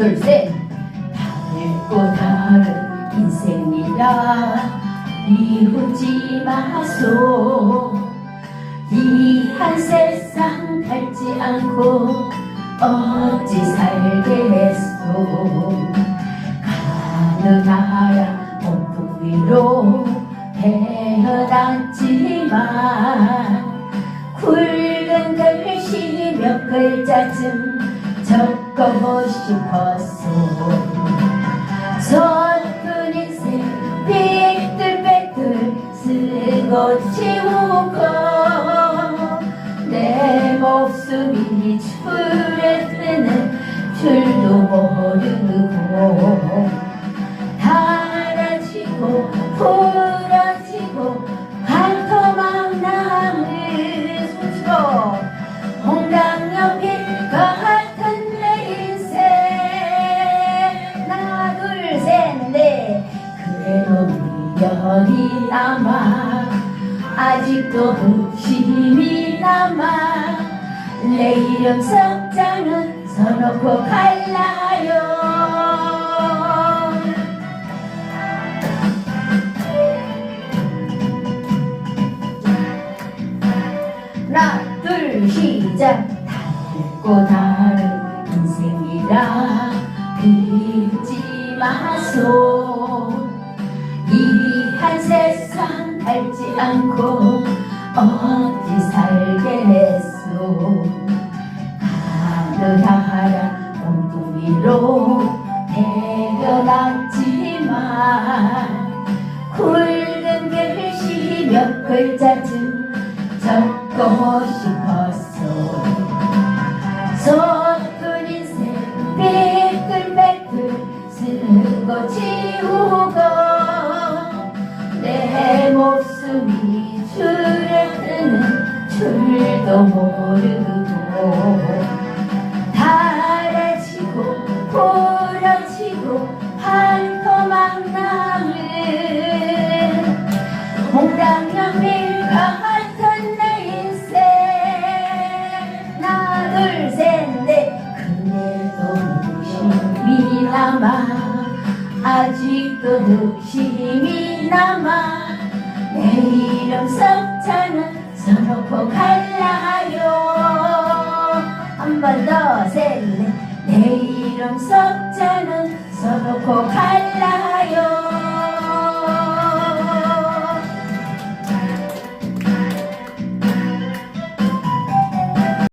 둘셋. 다르고 다른 인생이라 미우지 마소. 이 한 세상 닳지 않고 어찌 살겠소? 가느다라 온풍 위로 헤어났지만 굵은 글씨 몇 글자쯤 적 고 싶었소 서툰 인생 삐뚤빼뚤 쓰고 지우고 내 목숨이 줄에 뜨는 줄도 모르고 미련이 남아 아직도 흑심이 남아 내 이름 석자는 써놓고 갈라요. 하나 둘 시작. 다르고 다른 인생이라 비지 마소 닳지 않고 어디 살겠소? 하늘하라 엉뚱이로 태어났지만 굵은 글씨 몇 글자쯤 적고 싶었소 줄도 모르고 달아지고 부러지고 한토막 나는 홍당연필 같은 내 인생. 하나 둘셋넷. 그래도 득심이 남아 아직도 득심이 남아 내 이름 석자는 써놓고 갈라요 한 번 더 셋 넷 내 이름 석자는 써놓고 갈라요